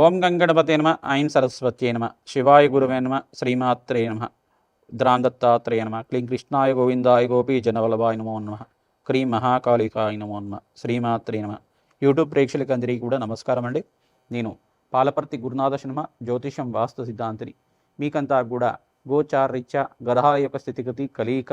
ఓం గంగణపతే నమ ఐం సరస్వత్యే నమ శివాయ గురువే నమ శ్రీమాత్రే నమ ద్రాందత్తాత్రేయ నమ క్లీం కృష్ణాయ గోవిందాయ గోపీ జనవల్లభాయ నమో నమ క్రీం మహాకాళికాయ నమో నమ శ్రీమాత్రే నమ. యూట్యూబ్ ప్రేక్షకులకు అందరికీ కూడా నమస్కారం అండి. నేను పాలపర్తి గురునాథ శర్మ జ్యోతిషం వాస్తు సిద్ధాంతిని. మీకంతా కూడా గోచార రీత్యా గ్రహాల యొక్క స్థితిగతి కలియిక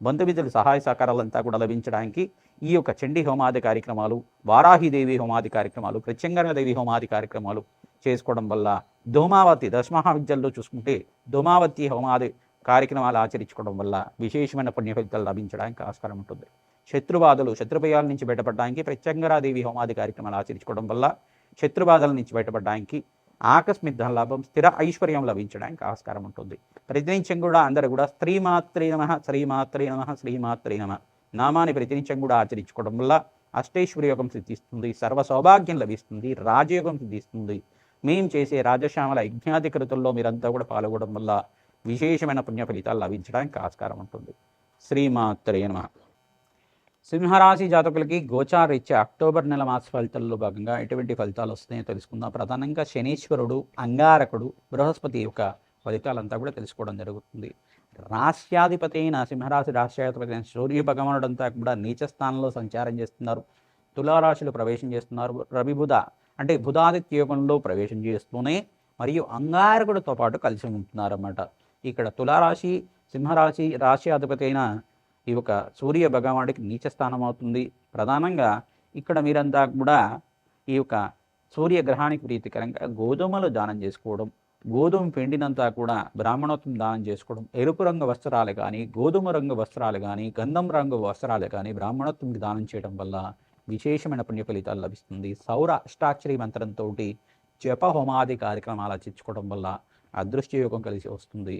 బంధుమిత్రుల సహాయ సహకారాలంతా కూడా లభించడానికి ఈ యొక్క చండీ హోమాది కార్యక్రమాలు వారాహిదేవి హోమాది కార్యక్రమాలు ప్రత్యంగరదేవి హోమాది కార్యక్రమాలు చేసుకోవడం వల్ల ధూమావతి దశమహావిద్యల్లో చూసుకుంటే ధూమావతి హోమాది కార్యక్రమాలు ఆచరించుకోవడం వల్ల విశేషమైన పుణ్య ఫలితాలు లభించడానికి ఆస్కారం ఉంటుంది. శత్రుబాధలు శత్రుభయాల నుంచి బయటపడడానికి ప్రత్యంగరాదేవి హోమాది కార్యక్రమాలు ఆచరించుకోవడం వల్ల శత్రుబాధల నుంచి బయటపడడానికి ఆకస్మిక ధన లాభం స్థిర ఐశ్వర్యం లభించడానికి ఆస్కారం ఉంటుంది. ప్రతినిత్యం కూడా అందరూ కూడా శ్రీమాత్రే నమ శ్రీమాత్రే నమ శ్రీమాత్రే నమ. నామాన్ని ప్రతినిత్యం కూడా ఆచరించుకోవడం వల్ల అష్టైశ్వర్య యోగం సిద్ధిస్తుంది సర్వ సౌభాగ్యం లభిస్తుంది రాజయోగం సిద్ధిస్తుంది. మేం చేసే రాజశ్యామల యజ్ఞాధికృతుల్లో మీరంతా కూడా పాల్గొనడం వల్ల విశేషమైన పుణ్య ఫలితాలు లభించడానికి ఆస్కారం ఉంటుంది. శ్రీమాత్రే నమ. సింహరాశి జాతకులకి గోచారీత్యా అక్టోబర్ నెల మాస ఫలితాల్లో భాగంగా ఎటువంటి ఫలితాలు వస్తాయో తెలుసుకుందాం. ప్రధానంగా శనీశ్వరుడు అంగారకుడు బృహస్పతి యొక్క ఫలితాలంతా కూడా తెలుసుకోవడం జరుగుతుంది. రాష్ట్రాధిపతి అయిన సింహరాశి రాష్ట్రాధిపతి అయిన సూర్య భగవానుడంతా కూడా నీచ స్థానంలో సంచారం చేస్తున్నారు. తులారాశిలో ప్రవేశం చేస్తున్నారు. రవి బుధ అంటే బుధాదిత్య యోగంలో ప్రవేశం చేస్తూనే మరియు అంగారకుడితో పాటు కలిసి ఉంటున్నారన్నమాట. ఇక్కడ తులారాశి సింహరాశి రాశి అధిపతి అయిన ఈ యొక్క సూర్య భగవానుడికి నీచ స్థానం అవుతుంది. ప్రధానంగా ఇక్కడ మీరంతా కూడా ఈ యొక్క సూర్యగ్రహానికి ప్రీతికరంగా గోధుమలు దానం చేసుకోవడం గోధుమ పిండినంతా కూడా బ్రాహ్మణోత్వం దానం చేసుకోవడం ఎరుపు రంగు వస్త్రాలు కానీ గోధుమ రంగు వస్త్రాలు కానీ గంధం రంగు వస్త్రాలు కానీ బ్రాహ్మణోత్వంకి దానం చేయడం వల్ల విశేషమైన పుణ్య ఫలితాలు లభిస్తుంది. సౌర అష్టాక్షరి మంత్రంతో జప హోమాది కార్యక్రమాలు ఆచరించుకోవడం వల్ల అదృష్ట యోగం కలిసి వస్తుంది.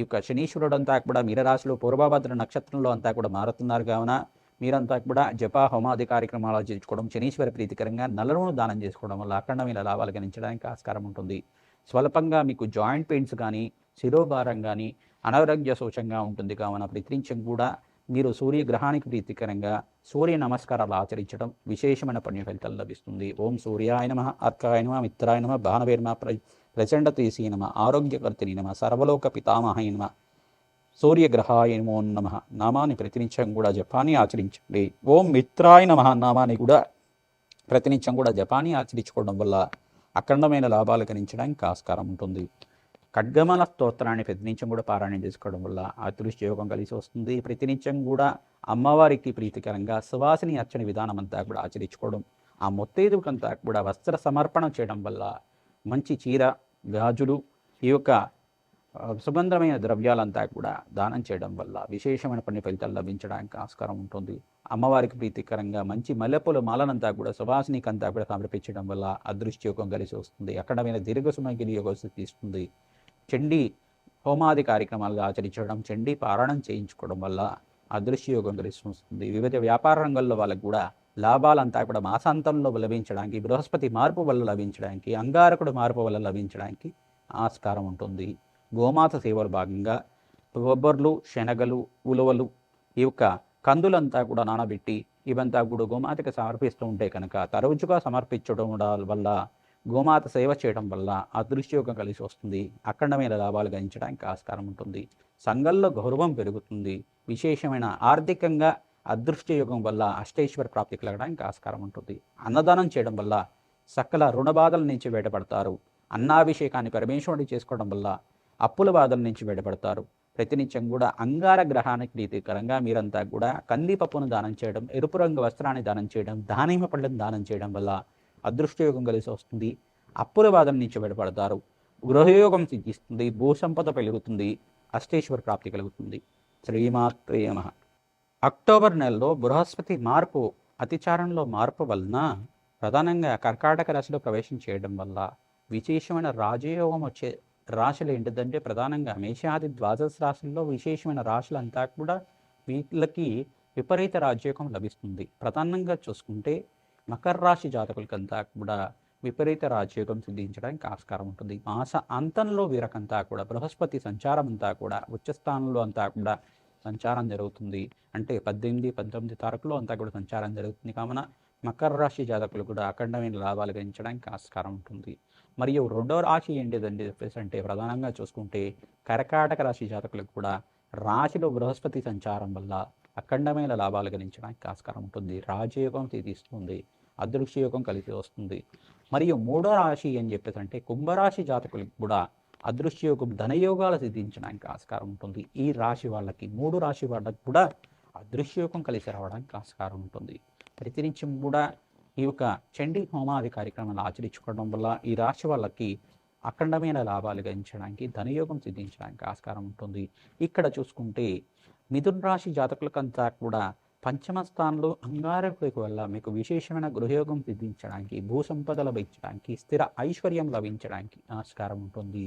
ఈ యొక్క శనీశ్వరుడు అంతా కూడా మీనరాశిలో పూర్వభద్ర నక్షత్రంలో అంతా కూడా మారుతున్నారు కావున మీరంతా కూడా జప హోమాది కార్యక్రమాలు ఆచరించుకోవడం శనీశ్వర ప్రీతికరంగా నల్లరును దానం చేసుకోవడం వల్ల అఖండమైన లాభాలు గణించడానికి ఆస్కారం ఉంటుంది. స్వల్పంగా మీకు జాయింట్ పెయిన్స్ కానీ శిరోభారం కానీ అనారోగ్య శోచంగా ఉంటుంది కావున ప్రతినిత్యం కూడా మీరు సూర్యగ్రహానికి ప్రీతికరంగా సూర్య నమస్కారాలు ఆచరించడం విశేషమైన పుణ్య ఫలితాలు లభిస్తుంది. ఓం సూర్యాయ నమ అర్కాయ నమ మిత్రాయ నమ భానవేర్మ ప్ర ప్రచండ నమ ఆరోగ్యకర్తిని నమ సర్వలోక పితామహాయ నమ సూర్యగ్రహాయ నమో నమ. నామాన్ని ప్రతినిత్యం కూడా జపాన్ని ఆచరించండి. ఓం మిత్రాయ నమ నామాన్ని కూడా ప్రతినిత్యం కూడా జపాన్ని ఆచరించుకోవడం వల్ల అఖండమైన లాభాలు గణించడానికి ఆస్కారం ఉంటుంది. ఖడ్గమల స్తోత్రాన్ని ప్రతినిత్యం కూడా పారాయణం చేసుకోవడం వల్ల అదృష్ట యోగం కలిసి వస్తుంది. ప్రతినిత్యం కూడా అమ్మవారికి ప్రీతికరంగా సువాసిని అర్చన విధానం అంతా కూడా ఆచరించుకోవడం ఆ మొత్తేదుకంతా కూడా వస్త్ర సమర్పణ చేయడం వల్ల మంచి చీర గాజులు ఈ యొక్క సుగంధమైన ద్రవ్యాలంతా కూడా దానం చేయడం వల్ల విశేషమైన పని ఫలితాలు లభించడానికి ఆస్కారం ఉంటుంది. అమ్మవారికి ప్రీతికరంగా మంచి మల్లెపూల మాలనంతా కూడా సువాసినికి అంతా కూడా సమర్పించడం వల్ల అదృష్టయోగం కలిసి వస్తుంది. అక్కడమైన దీర్ఘ సుమంగిలి యోగం తీస్తుంది చండీ హోమాది కార్యక్రమాలుగా ఆచరించడం చండీ పారాయణం చేయించుకోవడం వల్ల అదృశ్య యోగం కలిసి వస్తుంది. వివిధ వ్యాపార రంగంలో వాళ్ళకు కూడా లాభాలంతా కూడా మాసాంతంలో లభించడానికి బృహస్పతి మార్పు వల్ల లభించడానికి అంగారకుడు మార్పు వల్ల లభించడానికి ఆస్కారం ఉంటుంది. గోమాత సేవలు భాగంగా బొబ్బర్లు శనగలు ఉలవలు ఈ యొక్క కందులంతా కూడా నానబెట్టి ఇవంతా కూడా గోమాతకి సమర్పిస్తూ ఉంటే కనుక తరచుగా సమర్పించడం వల్ల గోమాత సేవ చేయడం వల్ల అదృష్టయోగం కలిసి వస్తుంది. అఖండమైన లాభాలు గణించడానికి ఆస్కారం ఉంటుంది. సంఘంలో గౌరవం పెరుగుతుంది. విశేషమైన ఆర్థికంగా అదృష్టయోగం వల్ల అష్టైశ్వర ప్రాప్తి కలగడానికి ఆస్కారం ఉంటుంది. అన్నదానం చేయడం వల్ల సకల రుణ బాధల నుంచి బయటపడతారు. అన్నాభిషేకాన్ని పరమేశ్వరుడి చేసుకోవడం వల్ల అప్పుల బాధల నుంచి బయటపడతారు. ప్రతినిత్యం కూడా అంగార గ్రహానికి రీతికరంగా మీరంతా కూడా కందిపప్పును దానం చేయడం ఎరుపు రంగు వస్త్రాన్ని దానం చేయడం దానిమ్మ పళ్ళను దానం చేయడం వల్ల అదృష్టయోగం కలిసి వస్తుంది. అప్పుల బాధల నుంచి బయటపడతారు. గృహయోగం సిద్ధిస్తుంది. భూసంపద పెరుగుతుంది. అష్టేశ్వర ప్రాప్తి కలుగుతుంది. శ్రీమాత్రేయ నమః. అక్టోబర్ నెలలో బృహస్పతి మార్పు అతిచారంలో మార్పు వలన ప్రధానంగా కర్కాటక రాశిలో ప్రవేశం చేయడం వల్ల విశేషమైన రాజయోగం వచ్చే రాశులు ఏంటిదంటే ప్రధానంగా మేషాది ద్వాదశ రాశుల్లో విశేషమైన రాశులంతా కూడా వీళ్ళకి విపరీత రాజయోగం లభిస్తుంది. ప్రధానంగా చూసుకుంటే మకర రాశి జాతకులకంతా కూడా విపరీత రాజయోగం సిద్ధించడానికి ఆస్కారం ఉంటుంది. మాస అంతంలో వీరకంతా కూడా బృహస్పతి సంచారం అంతా కూడా ఉచ్చస్థానంలో అంతా కూడా సంచారం జరుగుతుంది. అంటే పద్దెనిమిది పంతొమ్మిది తారీఖులో అంతా కూడా సంచారం జరుగుతుంది. కావున మకర రాశి జాతకులు కూడా అఖండమైన లాభాలు గణించడానికి ఆస్కారం ఉంటుంది. మరియు రెండో రాశి ఏంటిదండి చెప్పేసి అంటే ప్రధానంగా చూసుకుంటే కర్కాటక రాశి జాతకులకు కూడా రాశిలో బృహస్పతి సంచారం వల్ల అఖండమైన లాభాలు గణించడానికి ఆస్కారం ఉంటుంది. రాజయోగం తీస్తుంది అదృష్టయోగం కలిసి వస్తుంది. మరియు మూడో రాశి అని చెప్పేసి అంటే కుంభరాశి జాతకులకు కూడా అదృశ్యయోగం ధనయోగాలు సిద్ధించడానికి ఆస్కారం ఉంటుంది. ఈ రాశి వాళ్ళకి మూడు రాశి వాళ్ళకి కూడా అదృశ్యయోగం కలిసి రావడానికి ఆస్కారం ఉంటుంది. ప్రతినిత్యం కూడా ఈ యొక్క చండీ హోమాది కార్యక్రమాలు ఆచరించుకోవడం వల్ల ఈ రాశి వాళ్ళకి అఖండమైన లాభాలు గణించడానికి ధనయోగం సిద్ధించడానికి ఆస్కారం ఉంటుంది. ఇక్కడ చూసుకుంటే మిథున్ రాశి జాతకులకంతా కూడా పంచమ స్థానంలో అంగారకుడికి వల్ల మీకు విశేషమైన గృహయోగం సిద్ధించడానికి భూ సంపద లభించడానికి స్థిర ఐశ్వర్యం లభించడానికి ఆస్కారం ఉంటుంది.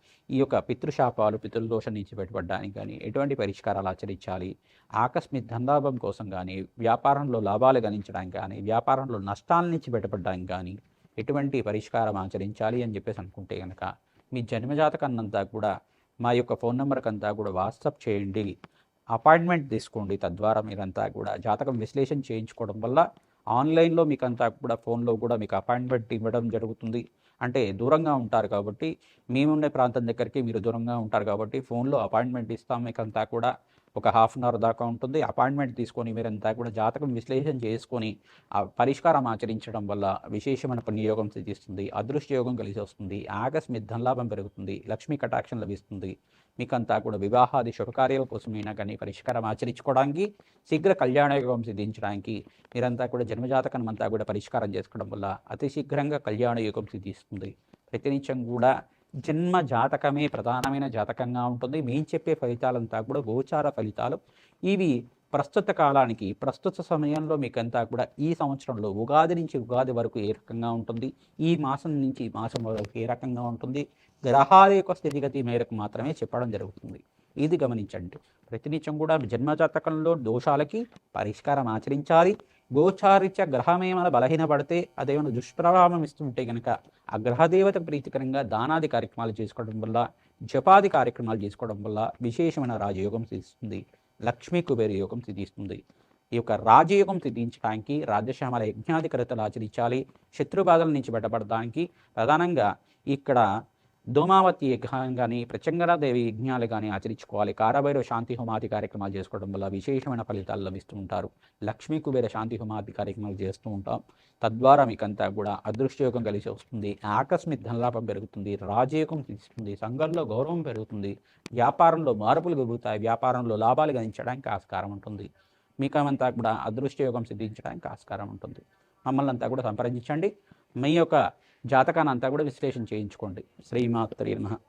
ఈ యొక్క పితృశాపాలు పితృదోష నుంచి బయటపడడానికి కానీ ఎటువంటి పరిష్కారాలు ఆచరించాలి? ఆకస్మిక ధనలాభం కోసం కానీ వ్యాపారంలో లాభాలు గణించడానికి కానీ వ్యాపారంలో నష్టాల నుంచి పెట్టబడడానికి కానీ ఎటువంటి పరిష్కారం ఆచరించాలి అని చెప్పేసి అనుకుంటే కనుక మీ జన్మజాతకన్నంతా కూడా మా యొక్క ఫోన్ నెంబర్కి అంతా కూడా వాట్సాప్ చేయండి. అపాయింట్మెంట్ తీసుకోండి. తద్వారా మీరంతా కూడా జాతకం విశ్లేషణ చేయించుకోవడం వల్ల ఆన్లైన్లో మీకంతా కూడా ఫోన్లో కూడా మీకు అపాయింట్మెంట్ ఇవ్వడం జరుగుతుంది. అంటే దూరంగా ఉంటారు కాబట్టి మేముండే ప్రాంతం దగ్గరికి మీరు దూరంగా ఉంటారు కాబట్టి ఫోన్లో అపాయింట్మెంట్ ఇస్తాం. మీకు అంతా కూడా ఒక హాఫ్ అన్ అవర్ దాకా ఉంటుంది. అపాయింట్మెంట్ తీసుకొని మీరంతా కూడా జాతకం విశ్లేషణ చేసుకొని ఆ పరిష్కారం ఆచరించడం వల్ల విశేషమైన పుణ్యయోగం సిద్ధిస్తుంది. అదృష్టయోగం కలిసి వస్తుంది. ఆకస్మిక ధనలాభం పెరుగుతుంది. లక్ష్మీ కటాక్షం లభిస్తుంది. మీకంతా కూడా వివాహాది శుభకార్యాల కోసమైనా కానీ పరిష్కారం ఆచరించుకోవడానికి శీఘ్ర కళ్యాణయోగం సిద్ధించడానికి మీరంతా కూడా జన్మజాతకం అంతా కూడా పరిష్కారం చేసుకోవడం వల్ల అతి శీఘ్రంగా కళ్యాణయోగం సిద్ధిస్తుంది. ప్రతినిత్యం కూడా జన్మ జాతకమే ప్రధానమైన జాతకంగా ఉంటుంది. మేము చెప్పే ఫలితాలంతా కూడా గోచార ఫలితాలు. ఇవి ప్రస్తుత కాలానికి ప్రస్తుత సమయంలో మీకంతా కూడా ఈ సంవత్సరంలో ఉగాది నుంచి ఉగాది వరకు ఏ రకంగా ఉంటుంది? ఈ మాసం నుంచి మాసం వరకు ఏ రకంగా ఉంటుంది? గ్రహాల యొక్క స్థితిగతి మేరకు మాత్రమే చెప్పడం జరుగుతుంది. ఇది గమనించండి. ప్రతినిత్యం కూడా జన్మజాతకంలో దోషాలకి పరిష్కారం ఆచరించాలి. గోచారిత్య గ్రహం ఏమైనా బలహీనపడితే అదేమైనా దుష్ప్రభావం ఇస్తుంటే కనుక ఆ గ్రహదేవత ప్రీతికరంగా దానాది కార్యక్రమాలు చేసుకోవడం వల్ల జపాది కార్యక్రమాలు చేసుకోవడం వల్ల విశేషమైన రాజయోగం సిద్ధిస్తుంది. లక్ష్మీ కుబేర యోగం సిద్ధిస్తుంది. ఈ యొక్క రాజయోగం సిద్ధించడానికి రాజశ్యామల యజ్ఞాధికరతలు ఆచరించాలి. శత్రుబాధల నుంచి బయటపడడానికి ప్రధానంగా ఇక్కడ ధూమావతి యజ్ఞం కానీ ప్రచంగరాదేవి యజ్ఞాలు కానీ ఆచరించుకోవాలి. కారభైరవ శాంతి హోమాది కార్యక్రమాలు చేసుకోవడం వల్ల విశేషమైన ఫలితాలు లభిస్తూ ఉంటారు. లక్ష్మీ కుబేర శాంతి హోమాది కార్యక్రమాలు చేస్తూ ఉంటాం. తద్వారా మీకంతా కూడా అదృష్టయోగం కలిసి వస్తుంది. ఆకస్మిక ధనలాభం పెరుగుతుంది. రాజయోగం తీస్తుంది సంఘంలో గౌరవం పెరుగుతుంది. వ్యాపారంలో మార్పులు పెరుగుతాయి వ్యాపారంలో లాభాలు గణించడానికి ఆస్కారం ఉంటుంది. మీకమంతా కూడా అదృష్టయోగం సిద్ధించడానికి ఆస్కారం ఉంటుంది. మమ్మల్ని అంతా కూడా సంప్రదించండి. మీ యొక్క జాతకాన్ని అంతా కూడా విశ్లేషణ చేయించుకోండి. శ్రీమాత్రి నమ.